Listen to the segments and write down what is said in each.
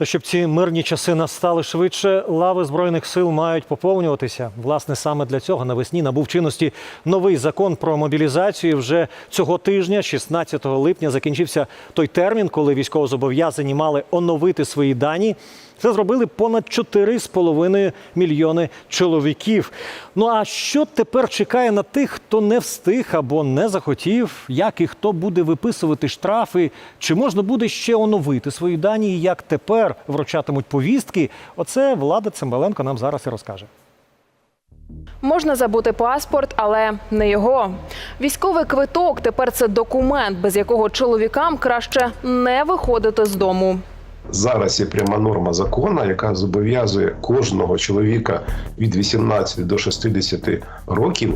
Та щоб ці мирні часи настали швидше, лави збройних сил мають поповнюватися. Власне, саме для цього навесні набув чинності новий закон про мобілізацію. Вже цього тижня, 16 липня, закінчився той термін, коли військовозобов'язані мали оновити свої дані. Це зробили понад 4,5 мільйони чоловіків. Ну а що тепер чекає на тих, хто не встиг або не захотів? Як і хто буде виписувати штрафи? Чи можна буде ще оновити свої дані? І як тепер вручатимуть повістки? Оце влада Цимбаленко нам зараз і розкаже. Можна забути паспорт, але не його. Військовий квиток тепер це документ, без якого чоловікам краще не виходити з дому. Зараз є пряма норма закону, яка зобов'язує кожного чоловіка від 18 до 60 років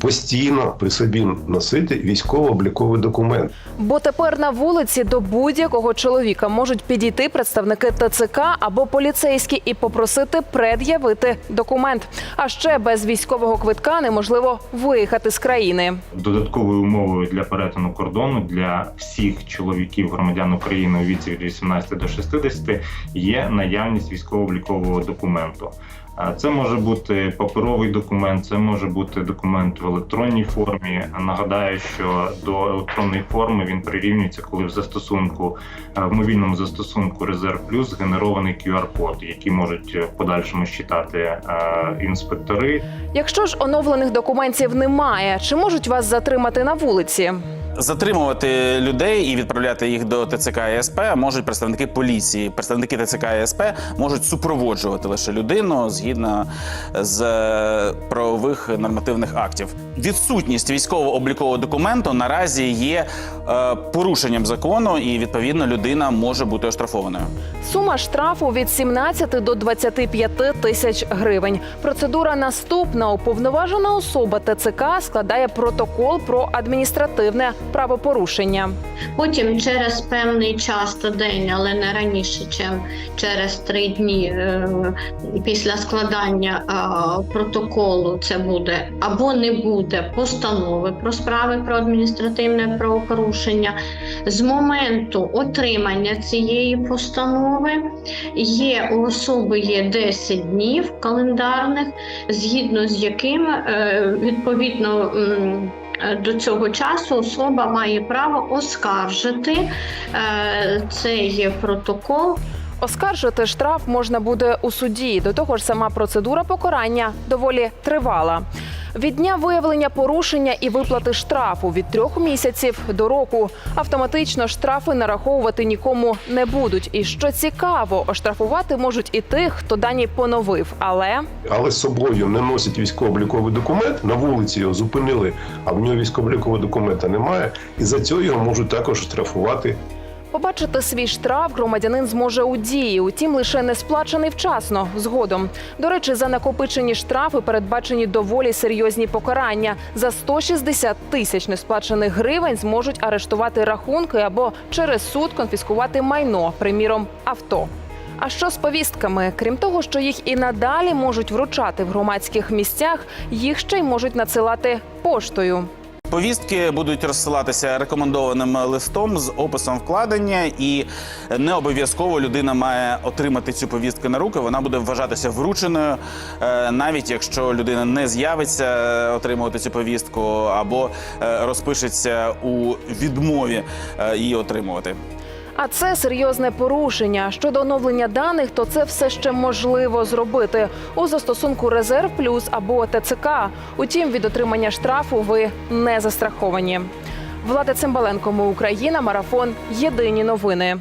постійно при собі носити військово-обліковий документ. Бо тепер на вулиці до будь-якого чоловіка можуть підійти представники ТЦК або поліцейські і попросити пред'явити документ. А ще без військового квитка неможливо виїхати з країни. Додатковою умовою для перетину кордону для всіх чоловіків громадян України у віці від 18 до 60 є наявність військово-облікового документу. Це може бути паперовий документ, це може бути документ в електронній формі. Нагадаю, що до електронної форми він прирівнюється, коли в застосунку е, в мобільному застосунку Резерв Плюс згенерований QR-код, який можуть в подальшому считати е, інспектори Якщо ж оновлених документів немає, чи можуть вас затримати на вулиці? Затримувати людей і відправляти їх до ТЦК і СП можуть представники поліції. Представники ТЦК і СП можуть супроводжувати лише людину згідно з е, правових нормативних актів. Відсутність військово-облікового документу наразі є е, порушенням закону, і відповідно людина може бути оштрафованою. Сума штрафу від 17 до 25 тисяч гривень. Процедура наступна. Уповноважена особа ТЦК складає протокол про адміністративне правопорушення. Потім через певний час та день, але не раніше, ніж через три дні е, після складання е, протоколу, це буде або не буде постанови про справи про адміністративне правопорушення. З моменту отримання цієї постанови є у особи є 10 днів календарних, згідно з яким е, відповідно. Е, до цього часу особа має право оскаржити е, цей протокол Оскаржити штраф можна буде у суді. До того ж, сама процедура покарання доволі тривала. Від дня виявлення порушення і виплати штрафу від трьох місяців до року автоматично штрафи нараховувати нікому не будуть. І що цікаво, оштрафувати можуть і тих, хто дані поновив. Але Але з собою не носить військово-обліковий документ, на вулиці його зупинили, а в нього військово-облікового документа немає, і за цього його можуть також штрафувати Побачити свій штраф громадянин зможе у дії, утім лише не сплачений вчасно згодом. До речі, за накопичені штрафи передбачені доволі серйозні покарання. За 160 тисяч несплачених гривень зможуть арештувати рахунки або через суд конфіскувати майно, приміром авто. А що з повістками? Крім того, що їх і надалі можуть вручати в громадських місцях, їх ще й можуть надсилати поштою. Повістки будуть розсилатися рекомендованим листом з описом вкладення, і не обов'язково людина має отримати цю повістку на руки. Вона буде вважатися врученою, е, навіть якщо людина не з'явиться е, отримувати цю повістку або е, розпишеться у відмові її отримувати. А це серйозне порушення. Щодо оновлення даних, то це все ще можливо зробити у застосунку Резерв Плюс або ТЦК. Утім, від отримання штрафу ви не застраховані. Влада Цимбаленко, ми Україна, марафон. Єдині новини.